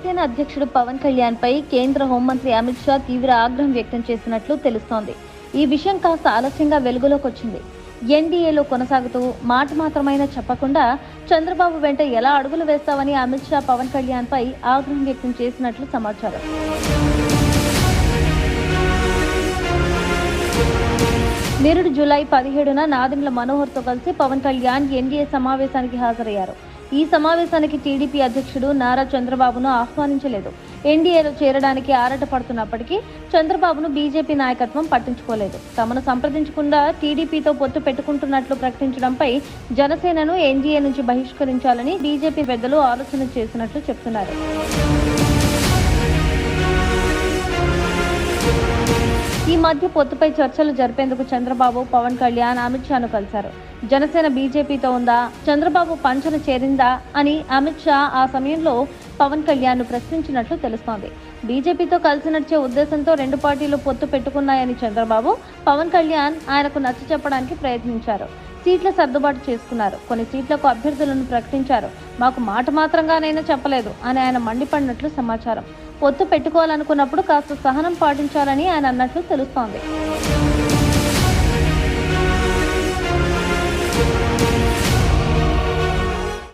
శివసేన అధ్యక్షుడు పవన్ కళ్యాణ్ పై కేంద్ర హోంమంత్రి అమిత్ షా తీవ్ర ఆగ్రహం వ్యక్తం చేసినట్లు తెలుస్తోంది. ఈ విషయం కాస్త ఆలస్యంగా వెలుగులోకి వచ్చింది. ఎన్డీఏలో కొనసాగుతూ మాట మాత్రమైనా చెప్పకుండా చంద్రబాబు వెంట ఎలా అడుగులు వేస్తావని అమిత్ షా పవన్ కళ్యాణ్ పై ఆగ్రహం వ్యక్తం చేసినట్లు సమాచారం. నిరుడు జూలై పదిహేడున నాదెండ్ల మనోహర్తో కలిసి పవన్ కళ్యాణ్ ఎన్డీఏ సమావేశానికి హాజరయ్యారు. ఈ సమావేశానికి టీడీపీ అధ్యక్షుడు నారా చంద్రబాబును ఆహ్వానించలేదు. ఎన్డీఏలో చేరడానికి ఆరాట పడుతున్నప్పటికీ చంద్రబాబును బీజేపీ నాయకత్వం పట్టించుకోలేదు. తమను సంప్రదించకుండా టీడీపీతో పొత్తు పెట్టుకుంటున్నట్లు ప్రకటించడంపై జనసేనను ఎన్డీఏ నుంచి బహిష్కరించాలని బీజేపీ పెద్దలు ఆలోచన చేసినట్లు చెప్తున్నారు. ఈ మధ్య పొత్తుపై చర్చలు జరిపేందుకు చంద్రబాబు పవన్ కళ్యాణ్ అమిత్ షాను కలిశారు. జనసేన బీజేపీతో ఉందా? చంద్రబాబు పంచన చేరిందా? అని అమిత్ షా ఆ సమయంలో పవన్ కళ్యాణ్ను ప్రశ్నించినట్లు తెలుస్తోంది. బీజేపీతో కలిసి నడిచే ఉద్దేశంతో రెండు పార్టీలు పొత్తు పెట్టుకున్నాయని చంద్రబాబు పవన్ కళ్యాణ్ ఆయనకు నచ్చ చెప్పడానికి ప్రయత్నించారు. సీట్ల సర్దుబాటు చేసుకున్నారు. కొన్ని సీట్లకు అభ్యర్థులను ప్రకటించారు. మాకు మాట మాత్రంగానైనా చెప్పలేదు అని ఆయన మండిపడినట్లు సమాచారం. పొత్తు పెట్టుకోవాలనుకున్నప్పుడు కాస్త సహనం పాటించాలని ఆయన అన్నట్లు తెలుస్తోంది.